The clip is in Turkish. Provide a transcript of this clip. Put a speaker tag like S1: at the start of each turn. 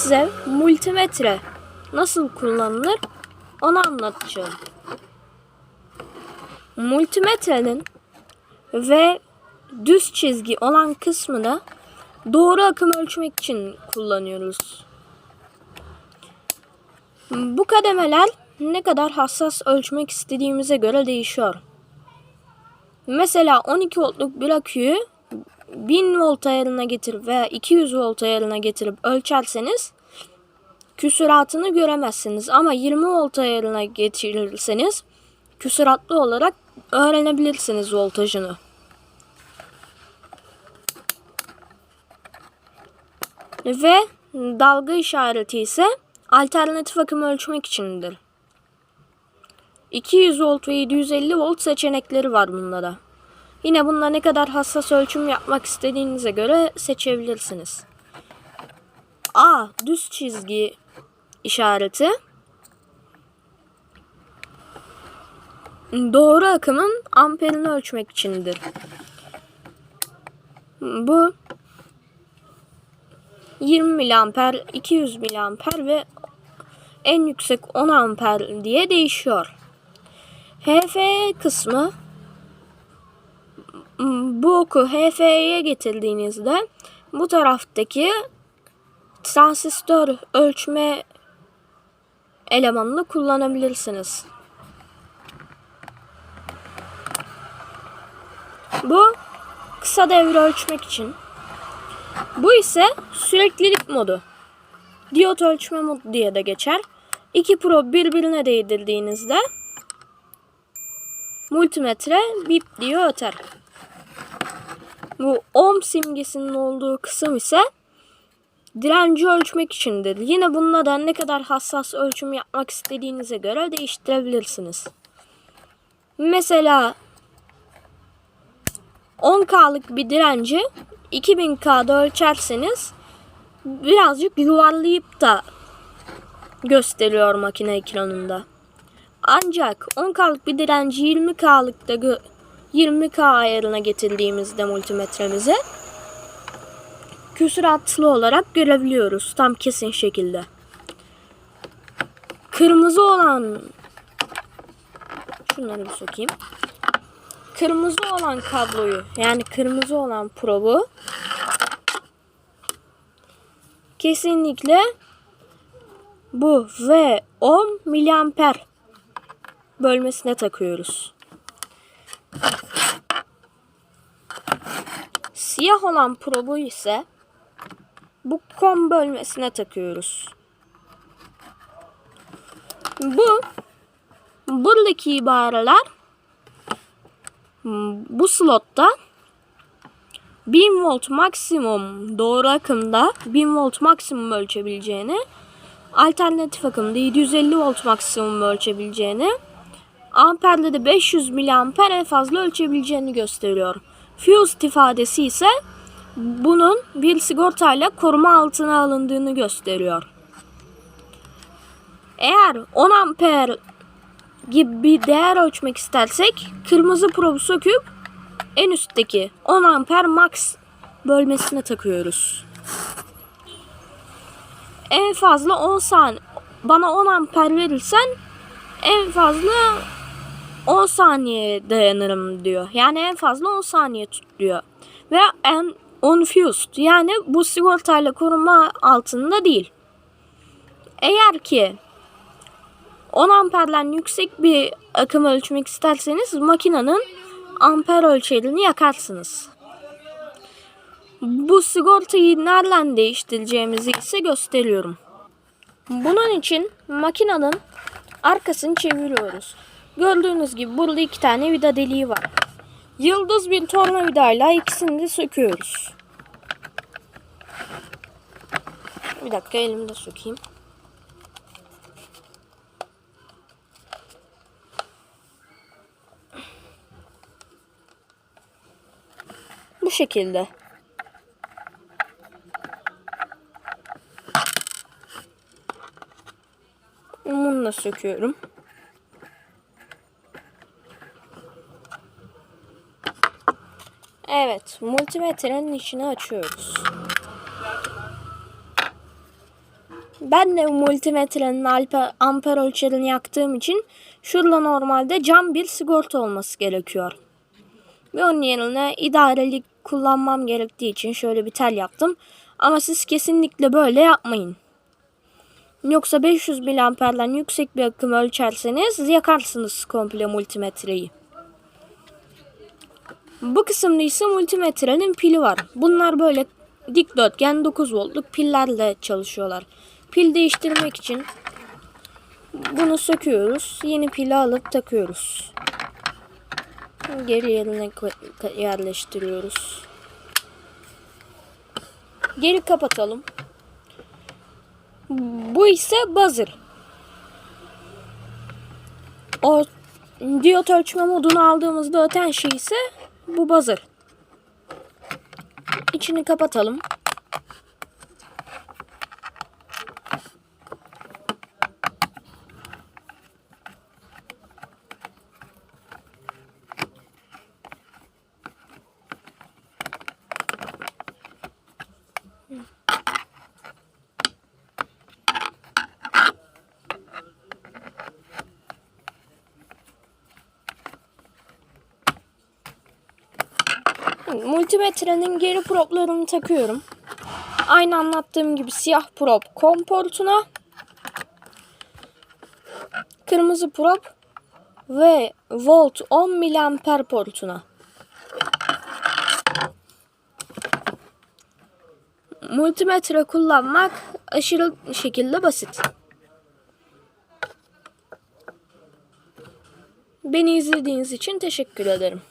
S1: size multimetre nasıl kullanılır onu anlatacağım. Multimetrenin ve düz çizgi olan kısmını doğru akım ölçmek için kullanıyoruz. Bu kademeler ne kadar hassas ölçmek istediğimize göre değişiyor. Mesela 12 voltluk bir aküyü 1000 volt ayarına getirip veya 200 volt ayarına getirip ölçerseniz küsuratını göremezsiniz. Ama 20 volt ayarına getirirseniz küsuratlı olarak öğrenebilirsiniz voltajını. Ve dalga işareti ise alternatif akım ölçmek içindir. 200 volt ve 750 volt seçenekleri var bunda da. Yine bununla ne kadar hassas ölçüm yapmak istediğinize göre seçebilirsiniz. A. Düz çizgi işareti. Doğru akımın amperini ölçmek içindir. Bu 20 miliamper, 200 miliamper ve en yüksek 10 amper diye değişiyor. HF kısmı bu oku HF'ye getirdiğinizde bu taraftaki transistör ölçme elemanını kullanabilirsiniz. Bu kısa devre ölçmek için. Bu ise süreklilik modu. Diyot ölçme modu diye de geçer. İki prob birbirine değdirdiğinizde multimetre bip diye öter. Bu ohm simgesinin olduğu kısım ise direnci ölçmek içindir. Yine bununla da ne kadar hassas ölçüm yapmak istediğinize göre değiştirebilirsiniz. Mesela 10K'lık bir direnci 2000K'da ölçerseniz birazcık yuvarlayıp da gösteriyor makine ekranında. Ancak 10K'lık bir direnci 20K'lıkta 20K ayarına getirdiğimizde multimetremize küsuratlı olarak görebiliyoruz tam kesin şekilde. Kırmızı olan şunları bir sokayım. Kırmızı olan kabloyu yani kırmızı olan probu kesinlikle bu ve 10 miliamper bölmesine takıyoruz. Siyah olan probu ise bu kom bölmesine takıyoruz. Bu buradaki ibareler bu slotta 1000 volt maksimum doğru akımda 1000 volt maksimum ölçebileceğini alternatif akımda 750 volt maksimum ölçebileceğini amperde de 500 miliamper en fazla ölçebileceğini gösteriyor. Fused ifadesi ise bunun bir sigortayla koruma altına alındığını gösteriyor. Eğer 10 amper gibi bir değer ölçmek istersek kırmızı probu söküp en üstteki 10 amper max bölmesine takıyoruz. En fazla 10 saniye bana 10 amper verirsen en fazla 10 saniye dayanırım diyor. Yani en fazla 10 saniye tutuyor. Ve en unfused yani bu sigortayla koruma altında değil. Eğer ki 10 amperden yüksek bir akım ölçmek isterseniz makinenin amper ölçerini yakarsınız. Bu sigortayı nereden değiştireceğimizi ise gösteriyorum. Bunun için makinenin arkasını çeviriyoruz. Gördüğünüz gibi burada iki tane vida deliği var. Yıldız bir tornavidayla ikisini de söküyoruz. Bir dakika elimde sökeyim. Bu şekilde. Bunu da söküyorum. Evet, multimetrenin içini açıyoruz. Ben de multimetrenin amper ölçerini yaktığım için şurada normalde cam bir sigorta olması gerekiyor. Ve onun yerine idarelik kullanmam gerektiği için şöyle bir tel yaptım. Ama siz kesinlikle böyle yapmayın. Yoksa 500 miliamperden yüksek bir akım ölçerseniz yakarsınız komple multimetreyi. Bu kısımda ise multimetrenin pili var. Bunlar böyle dikdörtgen 9 voltluk pillerle çalışıyorlar. Pil değiştirmek için bunu söküyoruz. Yeni pili alıp takıyoruz. Geri yerine yerleştiriyoruz. Geri kapatalım. Bu ise buzzer. O diyot ölçme modunu aldığımızda öten şey ise bu buzzer. İçini kapatalım. Multimetrenin geri proplarını takıyorum. Aynı anlattığım gibi siyah prop COM portuna, kırmızı prop ve volt 10 miliamper portuna. Multimetre kullanmak aşırı şekilde basit. Beni izlediğiniz için teşekkür ederim.